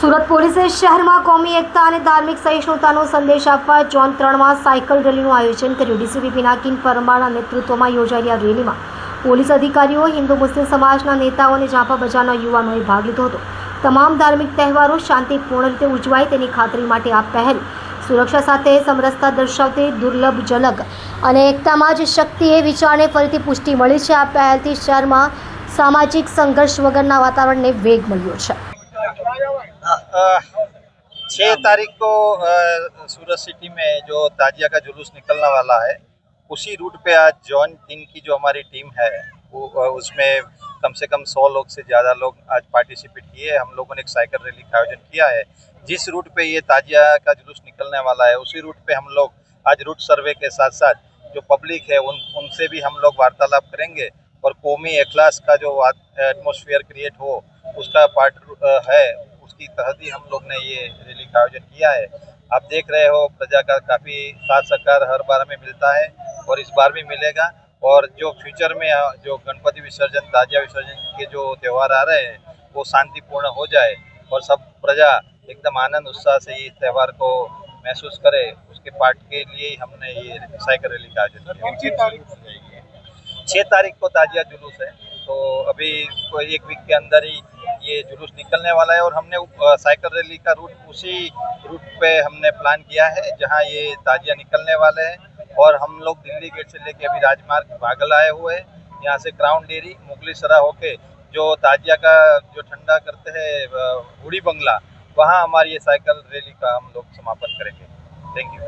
સુરત પોલીસે શહેરમાં કોમી એકતા અને ધાર્મિક સહિષ્ણુતાનો સંદેશ આપવા જોન ત્રણમાં સાયકલ રેલીનું આયોજન કર્યું. ડીસીપી પિનાકિન પરમારના નેતૃત્વમાં યોજાયેલી આ રેલીમાં પોલીસ અધિકારીઓ, હિન્દુ મુસ્લિમ સમાજના નેતાઓ અને ઝાંપા બજારના યુવાનોએ ભાગ લીધો હતો. તમામ ધાર્મિક તહેવારો શાંતિપૂર્ણ રીતે ઉજવાય તેની ખાતરી માટે આ પહેલ સુરક્ષા સાથે સમરસતા દર્શાવતી દુર્લભ ઝલક અને એકતામાં જ શક્તિ એ વિચારને ફરીથી પુષ્ટિ મળી છે. આ પહેલથી શહેરમાં સામાજિક સંઘર્ષ વગરના વાતાવરણને વેગ મળ્યો છે. छः तारीख को सूरत सिटी में जो ताजिया का जुलूस निकलने वाला है, उसी रूट पे आज जॉन तीन की जो हमारी टीम है, वो उसमें कम से कम सौ लोग से ज़्यादा लोग आज पार्टिसिपेट किए हम लोगों ने एक साइकिल रैली का आयोजन किया है। जिस रूट पे ये ताजिया का जुलूस निकलने वाला है, उसी रूट पे हम लोग आज रूट सर्वे के साथ साथ जो पब्लिक है, उन, उनसे भी हम लोग वार्तालाप करेंगे और कौमी अखलास का जो एटमोसफियर क्रिएट हो, उसका पार्ट है उसकी तहत ही हम लोग ने ये रैली का आयोजन किया है। आप देख रहे हो प्रजा का काफ़ी साथ सहकार हर बार में मिलता है और इस बार भी मिलेगा। और जो फ्यूचर में जो गणपति विसर्जन ताजिया विसर्जन के जो त्यौहार आ रहे हैं वो शांतिपूर्ण हो जाए और सब प्रजा एकदम आनंद उत्साह से इस त्यौहार को महसूस करे उसके पार्ट के लिए ही हमने ये साइकिल रैली का आयोजन किया। छः तारीख को ताजिया जुलूस है। तो अभी कोई एक वीक के अंदर ही ये जुलूस निकलने वाला है और हमने साइकिल रैली का रूट उसी रूट पे हमने प्लान किया है, जहाँ ये ताजिया निकलने वाले हैं और हम लोग दिल्ली गेट से लेके अभी राजमार्ग बागल आए हुए हैं। यहाँ से क्राउन डेयरी मुगली सरा होके जो ताजिया का जो ठंडा करते हैं बूढ़ी बंगला, वहाँ हमारी ये साइकिल रैली का हम लोग समापन करेंगे। Thank you.